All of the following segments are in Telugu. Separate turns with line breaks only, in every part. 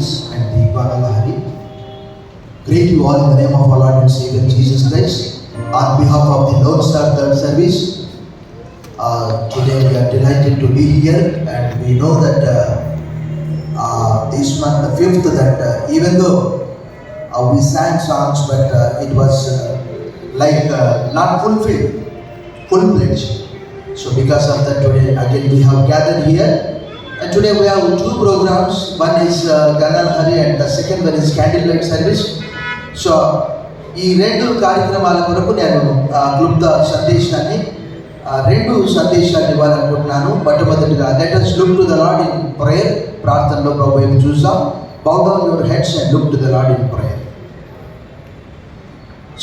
service and Deepana Lahari. Greet you all in the name of our Lord and Savior Jesus Christ. On behalf of the Lone Star Third Service, uh, today we are delighted to be here and we know that uh, uh, this month, the fifth, that uh, even though uh, we sang songs, but uh, it was uh, like uh, not fulfilled, full-fledged. So because of that, today again we have gathered here. And today we have two programs. One is uh, Ganal Hari and the second one is Candlelight Service. So ఈ రెండు కార్యక్రమాల కొరకు నేను క్లుప్త సందేశాన్ని రెండు సందేశాన్ని ఇవ్వాలనుకుంటున్నాను మొట్టమొదటిగా let us look to the Lord in prayer ప్రార్థనలో ప్రభు చూసాం చూద్దాం bow down your heads and look to the Lord in prayer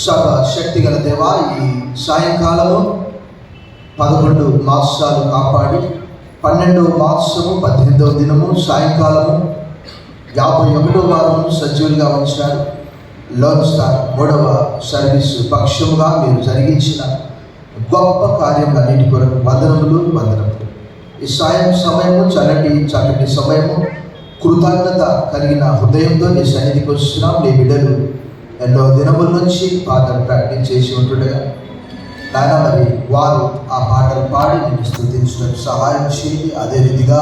సర్వ శక్తి గల దేవా ఈ సాయంకాలము పదకొండు మాసాలు కాపాడి పన్నెండవ మాసము పద్దెనిమిదవ దినము సాయంకాలము యాభై ఒకటో వారము సజీవులుగా ఉంచినారు లోన్ స్టార్ మూడవ సర్వీస్ పక్షముగా మీరు జరిగించిన గొప్ప కార్యములన్నిటి కొరకు వందనములు వందనములు. ఈ సాయం సమయము చల్లటి చల్లటి సమయము కృతజ్ఞత కలిగిన హృదయంతో నీ సన్నిధికి వస్తున్నాం. నీ బిడ్డలు ఎన్నో దినముల నుంచి పాటలు ప్రాక్టీస్ చేసి ఉంటుండగా నాయన మరి వారు ఆ పాటలు పాడి నేను స్థుతించడం సహాయం చేయండి. అదే రీతిగా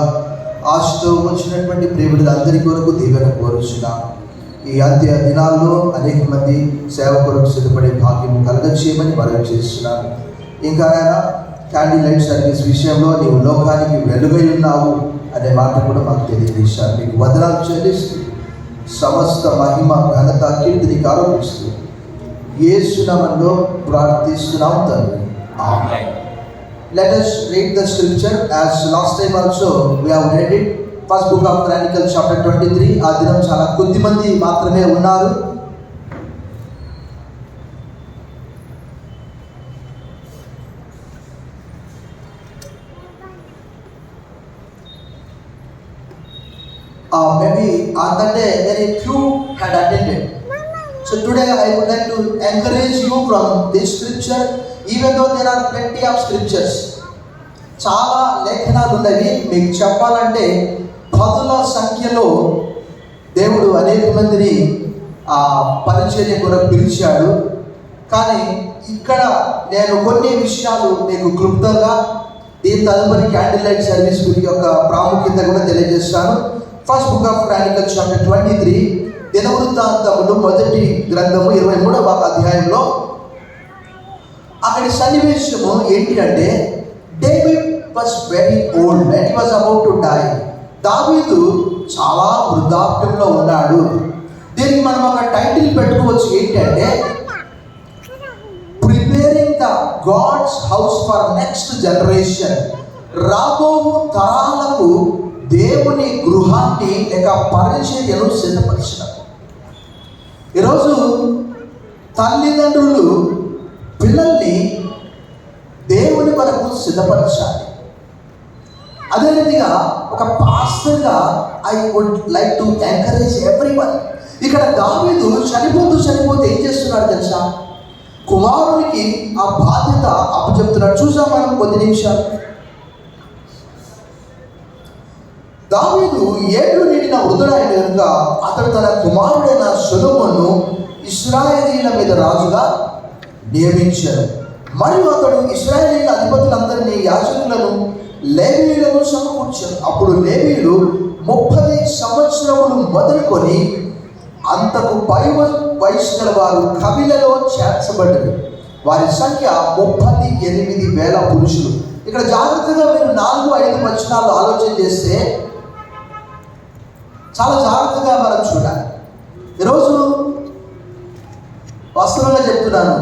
ఆశతో వచ్చినటువంటి ప్రేమికులందరి కొరకు దీవెన కోరుచున్నా ఈ అంత్య దినాల్లో అనేక మంది సేవ కొరకు సిద్ధపడే భాగ్యం కలగచేయమని మనం చేస్తున్నాను. ఇంకా ఆయన క్యాండిల్ లైట్ సర్వీస్ విషయంలో నీవు లోకానికి వెలుగై ఉన్నావు అనే మాట కూడా మాకు తెలియజేశారు. మీకు వదనాలు చెల్లిస్తూ సమస్త మహిమ ఘనత కీర్తిని ఆరోపిస్తూ యేసునామంలో ప్రార్థిస్తున్నాం తండ్రి ఆమేన్ Let us read the scripture as last time also we have read it. First book of Chronicles chapter 23. ఆ దినం చాలా కొద్ది మంది మాత్రమే ఉన్నారు Uh, maybe on that day very few had attended. So today I would like to encourage you from this scripture, even though there are plenty of scriptures. చాలా లేఖనాలు ఉన్నవి. మీకు చెప్పాలంటే పదుల సంఖ్యలో దేవుడు అనేక మందిని ఆ పరిచర్య కూడా పిలిచాడు. కానీ ఇక్కడ నేను కొన్ని విషయాలు మీకు క్లుప్తంగా దీని తదుపరి క్యాండిల్ లైట్ సర్వీస్ యొక్క ప్రాముఖ్యత కూడా తెలియజేస్తాను. First book of chronicle chapter twenty three దినవృత్తాంతములు మొదటి గ్రంథము ఇరవై మూడవ అధ్యాయంలో అక్కడి సన్నివేశము ఏంటి అంటే David was very old and was about to die దావీదు చాలా వృద్ధాప్యంలో ఉన్నాడు. దీనికి మనం ఒక టైటిల్ పెట్టుకోవచ్చు. ఏంటంటే preparing the God's house for next generation రాబో తరాలకు దేవుని గృహాన్ని లేక పరిచర్యను సిద్ధపరిచినారు ఈరోజు తల్లిదండ్రులు పిల్లల్ని దేవుని కొరకు సిద్ధపరచాలి. అదే రీతిగా ఒక పాస్టర్గా I would like to encourage everyone ఇక్కడ దావీదు చనిపోతూ చనిపోతే ఏం చేస్తున్నాడు తెలుసా? కుమారునికి ఆ బాధ్యత అప్పచెప్తున్నాడు. చూసాం మనం కొద్ది నిమిషాలు? దావీదు ఏడు నిండిన వృద్ధుడైన కనుక అతడు తన కుమారుడైన సులభను ఇస్రాయేలీల మీద రాజుగా నియమించాడు. మరియు అతడు ఇస్రాయేలీల అధిపతులందరినీ యాజకులను లేవీలను సమకూర్చాడు. అప్పుడు లేవీలు ముప్పై సంవత్సరములు మొదలుకొని అంతకు పై వయసు గల వారు కవిలలో చేర్చబడ్డరు. వారి సంఖ్య ముప్పై ఎనిమిది వేల పురుషులు. ఇక్కడ జాగ్రత్తగా మీరు నాలుగు ఐదు వచనాలు ఆలోచన చేస్తే చాలా జాగ్రత్తగా మనం చూడాలి. ఈరోజు వాస్తవంగా చెప్తున్నాను.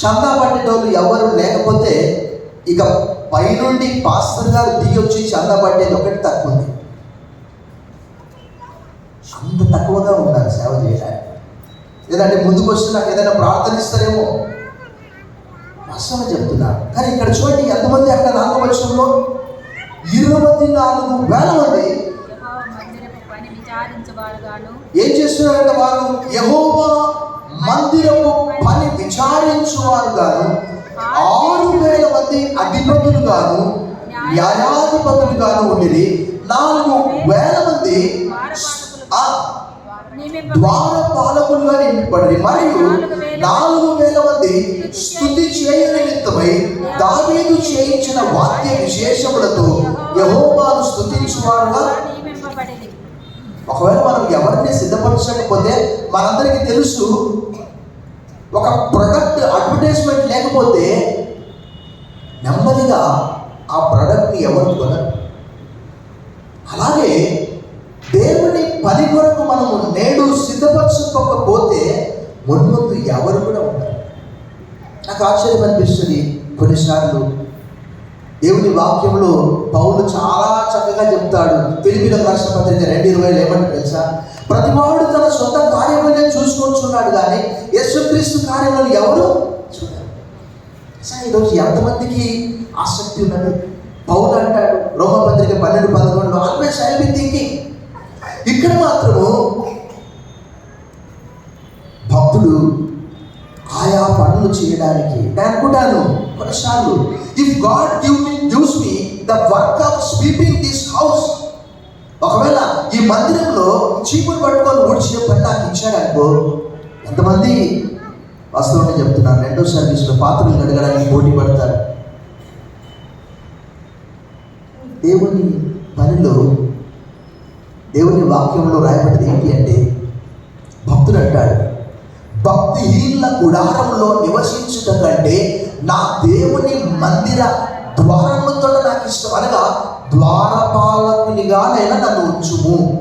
చందా పట్టేటోళ్ళు ఎవరు లేకపోతే ఇక పైనుండి పాస్టర్ గారు దిగి వచ్చి చందా పట్టేది ఒకటి తక్కువ ఉంది. అంత తక్కువగా ఉండాలి సేవ చేయడానికి. లేదంటే ముందుకు వచ్చి నాకు ఏదైనా ప్రార్థనిస్తారేమో వాస్తవం చెప్తున్నారు కానీ ఇక్కడ చూడండి ఎంతమంది అక్కడ నాలుగు వచ్చంలో ఇరవై నాలుగు వేల మంది
యెహోవా మందిరపు పని విచారించువారుగాను
ఏం చేస్తున్నారంటే వారు యహోవా మందిరము పని విచారించువారు గాను ఆరు వేల మంది అధిపతులు గాను న్యాయాధిపతులు గాను ఉండేది నాలుగు వేల మంది ఆ ద్వార పాలకులుగా నింపబడి మరియు నాలుగు వేల మంది స్థుతి చేయ నిమిత్తమై దావీదు చేయించిన వాక్య విశేషములతో యహోవాను స్థుతించువారుగా ఒకవేళ మనం ఎవరిని సిద్ధపరచకపోతే మనందరికీ తెలుసు ఒక ప్రొడక్ట్ అడ్వర్టైజ్మెంట్ లేకపోతే నెమ్మదిగా ఆ ప్రొడక్ట్ని ఎవరు కొనరు. అలాగే దేవుని పని కొరకు మనము నేడు సిద్ధపరచుకోకపోతే మున్ముందు ఎవరు కూడా ఉండరు. నాకు ఆశ్చర్యం అనిపిస్తుంది కొన్నిసార్లు దేవుని వాక్యంలో పౌలు చాలా చక్కగా చెప్తాడు. పిలిపిల రాష్ట్ర పత్రిక రెండు ఇరవై ఏమంటే తెలుసా? ప్రతివాడు తన సొంత కార్యములనే చూసుకొచ్చున్నాడు కానీ యేసుక్రీస్తు కార్యములను ఎవరు? చూడాలి అసలు ఈరోజు ఎంతమందికి ఆసక్తి ఉన్నది? పౌలు అంటాడు రోమపత్రిక పన్నెండు పదకొండు ఆల్వేస్ ఐ బి థింకింగ్ ఇక్కడ మాత్రము భక్తుడు ఆయా పనులు చేయడానికి నేను అనుకుంటాను. కొన్నిసార్లు if God give me gives me the work of sweeping this house ఒకవేళ ఈ మందిరంలో చీపురు పట్టుకొని ఊడ్చే పని నాకు ఇచ్చాడనుకో ఎంతమంది వాస్తవంగా చెప్తున్నాను రెండో సర్వీస్లో పాత్రలు కడగడానికి పోటీ పడతారు. దేవుని పనిలో దేవుని వాక్యంలో రాయబడింది ఏంటి అంటే భక్తుడు అంటాడు భక్తిహీనుల గుడారంలో నివసించుట కంటే నా దేవుని మందిర ద్వారముతో నాకు ఇష్టం. అనగా ద్వారపాలకునిగా నేను నన్ను ఉంచుము.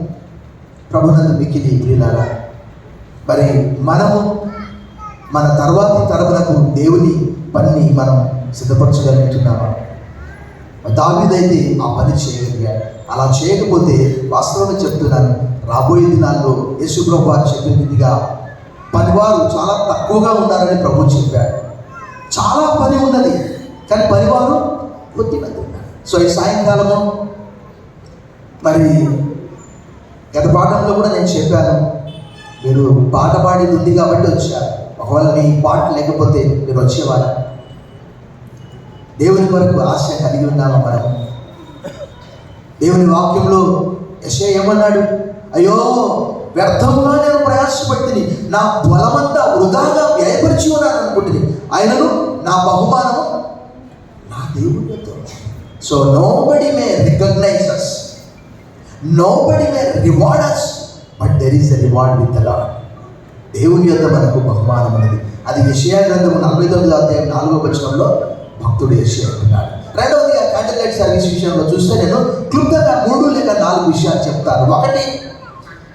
ప్రభునందు మిక్కిలి ప్రియులారా మరి మనము మన తర్వాతి తరములకు దేవుని పనిని మనం సిద్ధపరచగలుగుతున్నామా? దావిదైతే ఆ పని చేయగలిగాడు. అలా చేయకపోతే వాస్తవంగా చెప్తున్నాను రాబోయే దినాల్లో యేసుప్రభు వారు చెప్పినదిగా పనివారు చాలా తక్కువగా ఉన్నారని ప్రభు చెప్పాడు. చాలా పని ఉన్నది. కానీ పనివారు కొద్దిమంది ఉన్నారు. సో ఈ సాయంకాలము మరి గత పాఠంలో కూడా నేను చెప్పాను. మీరు పాట పాడేది ఉంది కాబట్టి వచ్చారు. ఒకవేళ నీ పాట లేకపోతే మీరు వచ్చేవారా? దేవుని వరకు ఆశ కలిగి ఉన్నామా మనం? దేవుని వాక్యంలో యశ ఏమన్నాడు? అయ్యో వ్యర్థముగా నేను ప్రయాసపడితే నా బలమంతా వృధాగా వ్యయపరిచి ఉన్నాను అనుకుంటుంది ఆయనను నా బహుమానము నా దేవుడితో సో నో బడి మే recognise us nobody may reward us but there is a reward with the Lord దేవుని యొక్క మనకు బహుమానం అనేది అది విషయా గ్రంథము నలభై తొమ్మిది అధ్యాయం నాలుగో వచనంలో భక్తుడు యెషయా అంటున్నాడు. రెండవదిగా క్యాండిల్ సర్వీస్ విషయంలో చూస్తే నేను క్లుప్తంగా మూడు లేక నాలుగు విషయాలు చెప్తాను. ఒకటి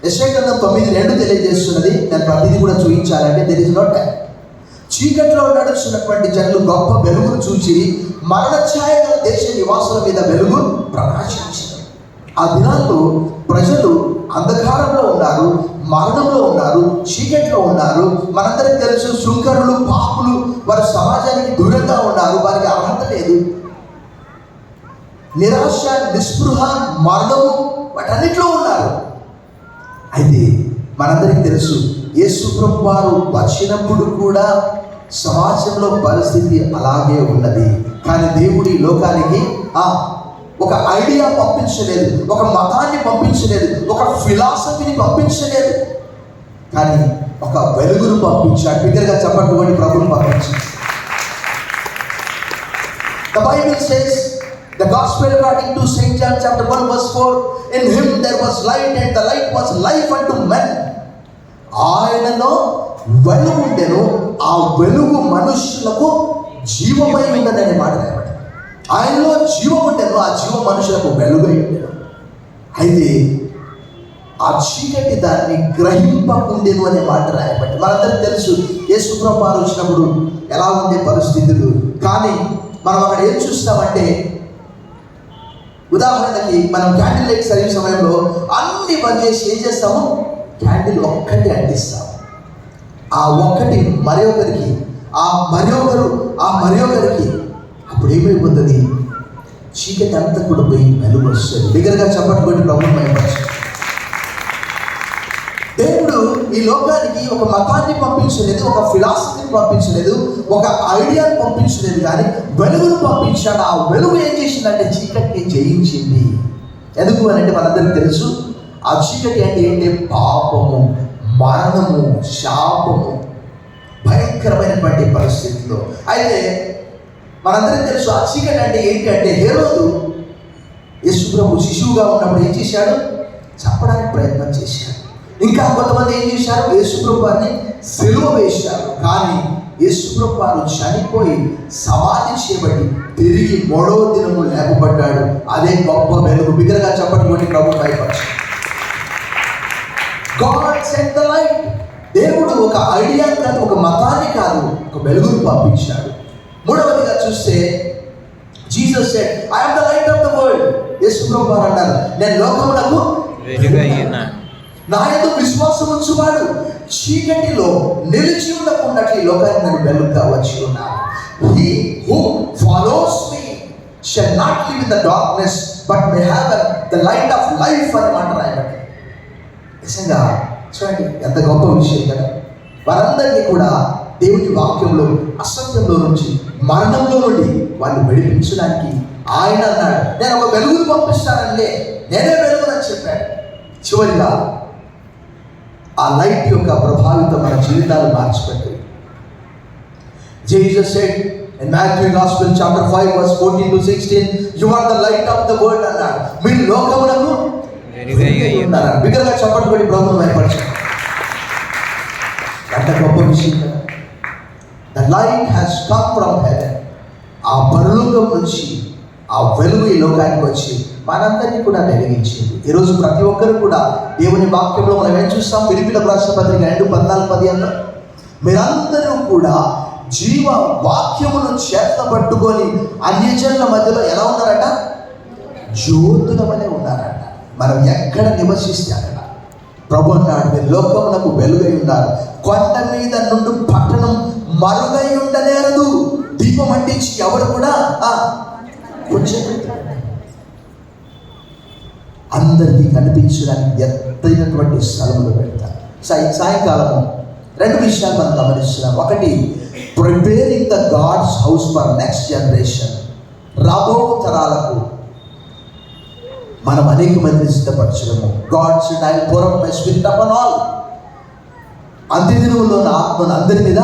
యశ్వ తొమ్మిది రెండు తెలియజేస్తున్నది. నేను ప్రతిదీ కూడా చూపించాలంటే దెర్ ఇస్ నాట్ టైం చీకట్లో నడుస్తున్నటువంటి జనులు గొప్ప వెలుగును చూచి మరణ ఛాయ గల దేశ నివాసుల మీద వెలుగు ప్రకాశించింది. ఆ దినాల్లో ప్రజలు అంధకారంలో ఉన్నారు మరణంలో ఉన్నారు చీకట్లో ఉన్నారు. మనందరికి తెలుసు శృంకరులు పాపులు వారు సమాజానికి దూరంగా ఉన్నారు వారికి అర్హత లేదు. నిరాశ నిస్పృహ మరణము వాటన్నిటిలో ఉన్నారు. అయితే మనందరికీ తెలుసు యేసు వారు వచ్చినప్పుడు కూడా సమాజంలో పరిస్థితి అలాగే ఉన్నది. కానీ దేవుడి లోకానికి ఆ ఒక ఐడియా పంపించలేదు ఒక మతాన్ని పంపించలేదు ఒక ఫిలాసఫీని పంపించలేదు. కానీ ఒక వెలుగును పంపించాడు. బిగ్గరగా చెప్పట్టుకొని ప్రభుని పంపించాడు. The Bible says the Gospel according to St. John chapter 1 verse 4, in him there was light and the light was life unto men. ఆయనలో వెలుగు ఉండెను ఆ వెలుగు మనుషులకు జీవమై ఉందని అనే మాట రాయబడింది ఆయనలో జీవం ఉండెను ఆ జీవం మనుషులకు వెలుగై ఉండెను అయితే ఆ చీకటి దాన్ని గ్రహింపకుండేను అనే మాట రాయబట్టి మనందరికి తెలుసు యేసుప్రభాలు వచ్చినప్పుడు ఎలా ఉండే పరిస్థితులు కానీ మనం అక్కడ ఏం చూస్తామంటే ఉదాహరణకి మనం క్యాండిల్ లైట్ సర్వీస్ సమయంలో అన్ని బంద్ చేసి ఏం చేస్తాము? క్యాండిల్ ఒక్కటి అంటిస్తాము ఆ ఒక్కటి మరి ఒకరికి ఆ మరి ఒకరు ఆ మరి ఒకరికి అప్పుడు ఏమైపోతుంది? చీకటి అంతా కూడా పోయి వెలుగు వస్తుంది. బిగ్గరగా చెప్పట్టుకోండి ప్రభు ఈ లోకానికి ఒక మతాన్ని పంపించలేదు ఒక ఫిలాసఫీని పంపించలేదు ఒక ఐడియాని పంపించలేదు కానీ వెలుగును పంపించాడు. ఆ వెలుగు ఏం చేసిందంటే చీకటిని జయించింది. ఎందుకు అని అంటే మనందరికి తెలుసు ఆ చీకటి అంటే ఏంటి? పాపము మరణము శాపము భయంకరమైనటువంటి పరిస్థితిలో. అయితే మనందరికీ తెలుసు ఆ చీకటి అంటే ఏంటి అంటే హేరోదు యేసుప్రభు శిశువుగా ఉన్నప్పుడు ఏం చేశాడు? చంపడానికి ప్రయత్నం చేశాడు. ఇంకా కొంతమంది ఏం చేశారు? యేసుప్రభాన్ని వారిని సెలువ వేశారు. కానీ యేసుప్రభాను చనిపోయి సమాధి చేయబడి తిరిగి మూడవ దినము లేపబడ్డాడు. అదే గొప్ప వెలుగు. బిగ్గరగా చెప్పటువంటి ప్రభు భయపరచు గాడ్ సెట్ ద లైట్ దేవుడు ఒక ఐడియా కాదు ఒక మతాన్ని కాదు ఒక వెలుగును పంపించాడు. మూడవదిగా చూస్తే Jesus said I the light of the world యేసుప్రభు అన్నారు నేను లోకమునకు
వెలుగై
విశ్వాసం ఉంచువాడు. చీకటిలో నిలిచి ఉండకున్నట్లు ఈ లోకాన్ని నేను వెలుగుగా వచ్చి ఉన్నాను he who follows me shall not live in the darkness but may have the light of life అని మాట రాయబట్టి నిజంగా చూడండి ఎంత గొప్ప విషయం కదా. వారందరినీ కూడా దేవుని వాక్యంలో అసత్యంలో నుంచి మరణంలో నుండి వాళ్ళు విడిపించడానికి ఆయన అన్నాడు. నేను ఒక వెలుగును పంపిస్తానంటే నేనే వెలుగునని చెప్పాడు. చివరిగా ఆ లైట్ యొక్క ప్రభావితం మన జీవితాలు మార్చిపెట్టాయి Jesus said in Matthew Gospel chapter 5 verse 14 to 16 you are the light of the world అన్నాడు మీరు లోకమునకు
వెలుగై
ఉన్నారా బిగ్గరగా చెప్పండి కూడా ప్రభుత్వం ఏర్పరచండి ఎంత గొప్ప విషయం కదా. The light has come from heaven ఆ పరలోకం నుంచి ఆ వెలుగు ఈ లోకానికి వచ్చి మనందరినీ కూడా వెలిగించింది. ఈరోజు ప్రతి ఒక్కరు కూడా దేవుని వాక్యంలో మనం ఏం చూస్తాం? పిలిపిల రాష్ట్ర పత్రిక రెండు పద్నాలుగు పదిహేను మీరందరూ కూడా జీవ వాక్యమును చేత పట్టుకొని అన్యజనుల మధ్యలో ఎలా ఉన్నారట? జ్యోతుల వలె ఉన్నారట. మనం ఎక్కడ నివసిస్తారట? ప్రభు అన్నాడు మీరు లోకమునకు వెలుగై ఉన్నారు. కొండ మీద నుండి పట్టణం మరుగై ఉండలేరదు దీపం అంటించి ఎవరు కూడా కొంచెం. అందరికీ కనిపించడానికి ఎత్తైనటువంటి స్థలములు పెడతారు. సాయి సాయంకాలము రెండు విషయాలు మనం గమనిస్తున్నాం. ఒకటి preparing the God's house for next generation రాబో తరాలకు మనం అనేక మందిని సిద్ధపరచడము. God should I pour my spirit upon all అంత్యదినములో నా ఆత్మను అందరి మీద.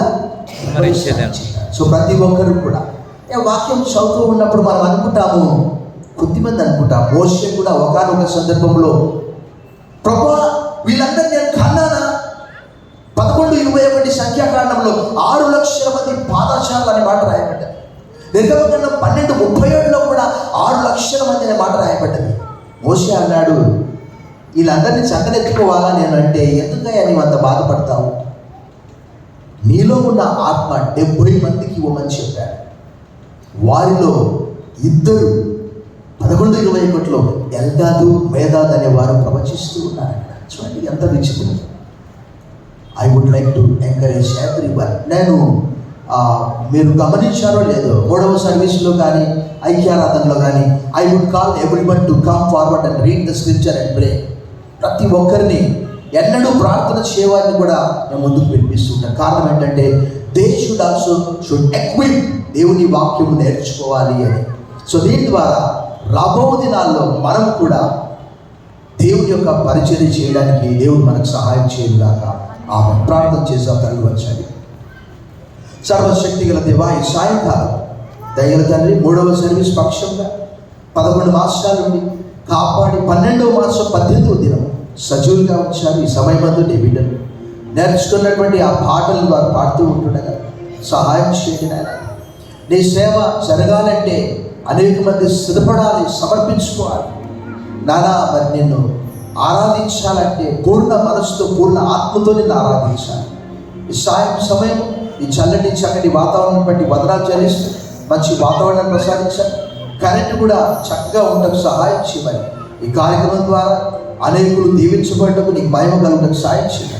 సో ప్రతి ఒక్కరు కూడా వాక్యం చదువుతూ ఉన్నప్పుడు మనం అనుకుంటాము కొద్దిమంది అనుకుంటాం. మోసే కూడా ఒకనొక సందర్భంలో ప్రభా వీళ్ళందరినీ నేను కన్నానా? పదకొండు ఇరవై ఒకటి సంఖ్యాకాండంలో ఆరు లక్షల మంది పాదచారులు అనే మాట రాయబడ్డది. నిర్గమకాండం పన్నెండు ముప్పై ఏడులో కూడా ఆరు లక్షల మంది అనే మాట రాయబడ్డది. మోసే అన్నాడు వీళ్ళందరినీ చక్కనెత్తుకోవాలా నేను అంటే ఎందుకయ్యా నీవు అంత బాధపడతావు? నీలో ఉన్న ఆత్మ డెబ్బై మందికి ఇవ్వమని చెప్పాడు. వారిలో ఇద్దరు పదకొండు ఇరవై ఒకటిలో ఎల్దాదు మేధాద్ అనే వారు ప్రవచిస్తూ ఉన్నారు చూడండి ఎంత విచిత్రం. I would like to encourage everyone నేను మీరు గమనించారో లేదో మూడవ సర్వీస్లో కానీ ఐక్యారాధనలో కానీ I would call everyone to come forward and read the scripture and pray ప్రతి ఒక్కరిని ఎన్నడూ ప్రార్థన చేయవారిని కూడా నేను ముందుకు వినిపిస్తుంటాను కారణం ఏంటంటే they should also should equip దేవుని వాక్యము నేర్చుకోవాలి అని. సో దీని ద్వారా రాబో దినాల్లో మనం కూడా దేవుని యొక్క పరిచయం చేయడానికి దేవుడు మనకు సహాయం చేయగాక ఆమె ప్రార్థన చేసా తల్లి వచ్చాడు. సర్వశక్తి గల దేవా ఈ సాయంకాలం దయల తండ్రి మూడవ సర్వీస్ పక్షంగా పదకొండు మాసాల నుండి కాపాడి పన్నెండవ మాసం పద్దెనిమిదవ దినం సజీవులుగా వచ్చారు ఈ సమయమందు నీ బిడ్డలు నేర్చుకున్నటువంటి ఆ పాటలు వారు పాడుతూ ఉంటుండగా సహాయం చేయండి నాయన. నీ సేవ జరగాలంటే అనేక మంది సిద్ధపడాలి సమర్పించుకోవాలి. నానా మరి నిన్ను ఆరాధించాలంటే పూర్ణ మనసుతో పూర్ణ ఆత్మతో నిన్ను ఆరాధించాలి. ఈ సాయం సమయం ఈ చల్లటి చక్కటి వాతావరణం బట్టి వదనాలు చెల్లిస్తూ మంచి వాతావరణాన్ని ప్రసాదించాలి. కరెంట్ కూడా చక్కగా ఉండకు సహాయం చేయమని ఈ కార్యక్రమం ద్వారా అనేకులు దీవించబడ్డకు నీకు భయం కలుగుటకు సహాయం చేయమని.